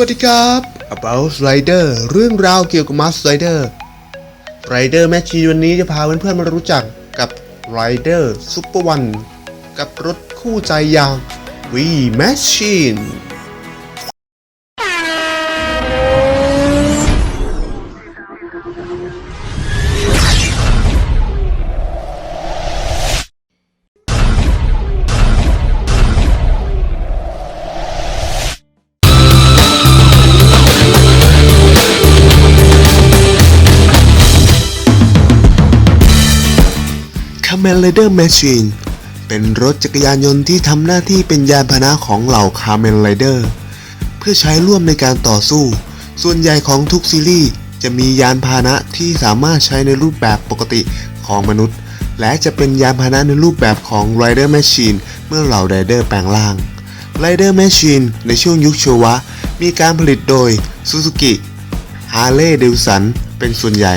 วัสดีครับ About Rider เรื่องราวเกี่ยวกับ Mask Rider Rider Machine วันนี้จะพาเพื่อนๆมารู้จักกับ Rider Super One กับรถคู่ใจอย่าง V Machine คา m เม n Rider Machine เป็นรถจักรยานยนต์ที่ทำหน้าที่เป็นยานพาหนะของเหล่าคา m เม n Rider เพื่อใช้ร่วมในการต่อสู้ ส่วนใหญ่ของทุกซีรีส์จะมียานพาหนะที่สามารถใช้ในรูปแบบปกติของมนุษย์ และจะเป็นยานพาหนะในรูปแบบของ Rider Machine เมื่อเหล่า Rider แปลงร่าง Rider Machine ในช่วงยุคโชวะ มีการผลิตโดย Suzuki ฮาร์เลย์เดวสันเป็นส่วนใหญ่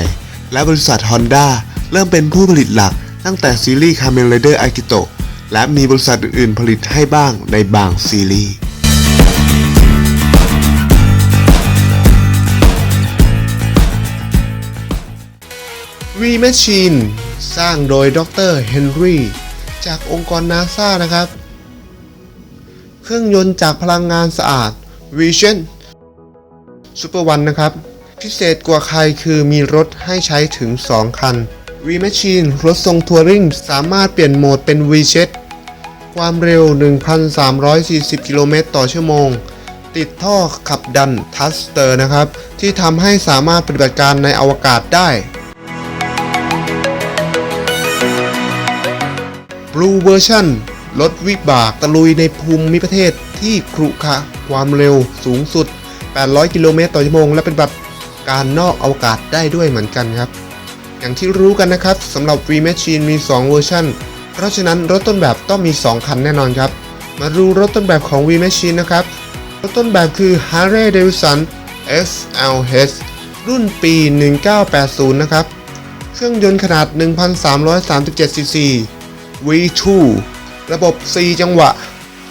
และบริษัท Honda เริ่มเป็นผู้ผลิตหลัก ตั้งแต่ซีรีส์ Kamen Rider Akito และมีบริษัทอื่นๆผลิตให้บ้างในบางซีรีส์ V Machine สร้างโดยดรเฮนรี่จากองค์กรนาซานะครับ เครื่องยนต์จากพลังงานสะอาด Vision ซูเปอร์วันนะครับ พิเศษกว่าใครคือมีรถให้ใช้ถึง 2 คัน V Machine รถทรงทัวริงสามารถเปลี่ยนโหมดเป็น V Jet ความเร็ว 1,340 กิโลเมตรต่อชั่วโมง ติดท่อขับดันทัสเตอร์นะครับ ที่ทำให้สามารถปฏิบัติการในอวกาศได้ Blue Version รถวิบากตะลุยในภูมิประเทศที่ครุขระความเร็วสูงสุด 800 กิโลเมตรต่อชั่วโมง และเป็นแบบการนอกอวกาศได้ด้วยเหมือนกันครับ อย่างที่รู้กันนะครับสำหรับ V Machine มี 2 เวอร์ชันเพราะฉะนั้นรถต้นแบบต้องมี 2 คันแน่นอนครับ มาดูรถต้นแบบของ V Machine นะครับ รถต้นแบบคือ Harley Davidson SLH รุ่นปี 1980 นะครับ เครื่องยนต์ขนาด 1,337ซีซี V2 ระบบ 4 จังหวะ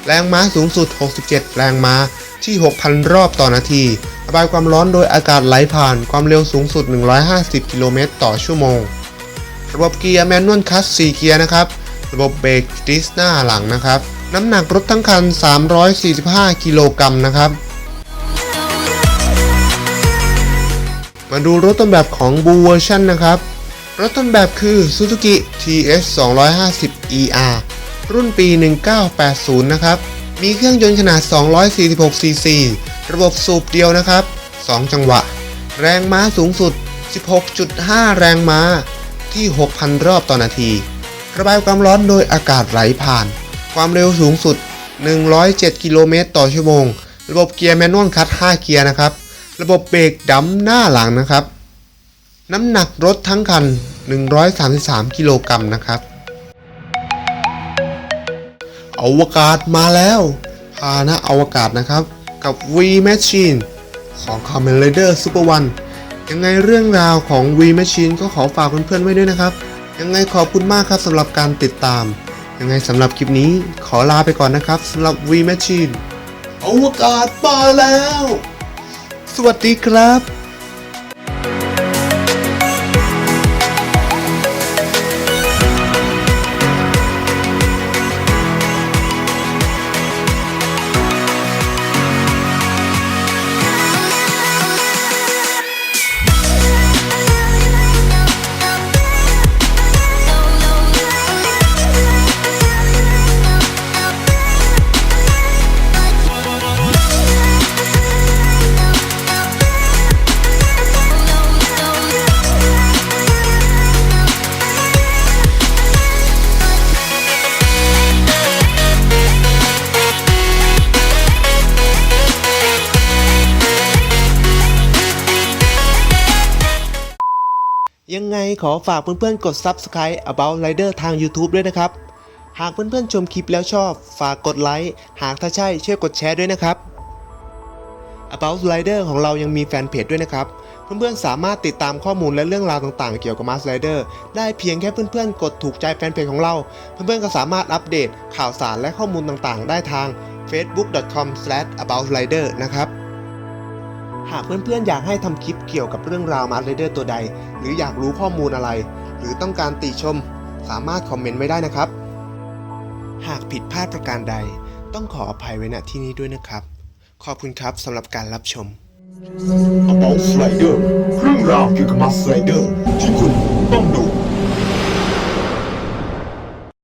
แรงม้าสูงสุด 67 แรงม้าที่ 6,000 รอบต่อนาที ระบายความร้อนโดยอากาศไหลผ่านความเร็วสูงสุด 150 กิโลเมตรต่อชั่วโมง ระบบเกียร์แมนนวลคัส4เกียร์นะครับ ระบบเบรกดิสหน้าหลังนะครับ น้ำหนักรถทั้งคัน 345 กิโลกรัมนะครับ มาดูรถต้นแบบของ Blue Version นะครับ รถต้นแบบคือ Suzuki TS 250 ER รุ่นปี 1980 นะครับ มีเครื่องยนต์ขนาด 246 cc ระบบสูบเดียวนะครับ 2 จังหวะ แรงม้าสูงสุด 16.5 แรงม้าที่ 6,000 รอบต่อนาที ระบายความร้อนโดยอากาศไหลผ่าน ความเร็วสูงสุด 107 กิโลเมตรต่อชั่วโมง ระบบเกียร์แมนนวลคัต5เกียร์นะครับ ระบบเบรกดัมหน้าหลังนะครับ น้ำหนักรถทั้งคัน 133 กิโลกรัมนะครับอวกาศมาแล้ว พานะอวกาศนะครับ กับ V Machine ของ Kamen Rider Super One ยังไงเรื่องราวของ V Machine ก็ขอฝากเพื่อนๆไว้ด้วยนะครับ ยังไงขอบคุณมากครับสำหรับการติดตาม ยังไงสำหรับคลิปนี้ขอลาไปก่อนนะครับสำหรับ V Machine อวกาศมาแล้ว สวัสดีครับ ยังไงขอฝากเพื่อนๆกด Subscribe About Rider ทาง YouTube ด้วยนะครับ หากเพื่อนๆชมคลิปแล้วชอบ ฝากกดไลค์ หากถ้าใช่ช่วยกดแชร์ด้วยนะครับ About Rider ของเรายังมีแฟนเพจด้วยนะครับ เพื่อนๆสามารถติดตามข้อมูลและเรื่องราวต่างๆ เกี่ยวกับ Mars Rider ได้เพียงแค่เพื่อนๆ กดถูกใจแฟนเพจของเรา เพื่อนๆก็สามารถอัปเดตข่าวสารและข้อมูลต่างๆ ได้ทาง facebook.com/aboutrider นะครับ หากเพื่อนๆ อยากให้ทำคลิปเกี่ยวกับเรื่องราวมาร์เรเดอร์ตัวใด หรืออยากรู้ข้อมูลอะไร หรือต้องการติชม สามารถคอมเมนต์ไว้ได้นะครับ หากผิดพลาดประการใด ต้องขออภัยไว้ณที่นี้ด้วยนะครับ ขอบคุณครับสำหรับการรับชม กระเป๋าสไลเดอร์ เรื่องราวเกี่ยวกับมาสไลเดอร์ ที่คุณต้องดู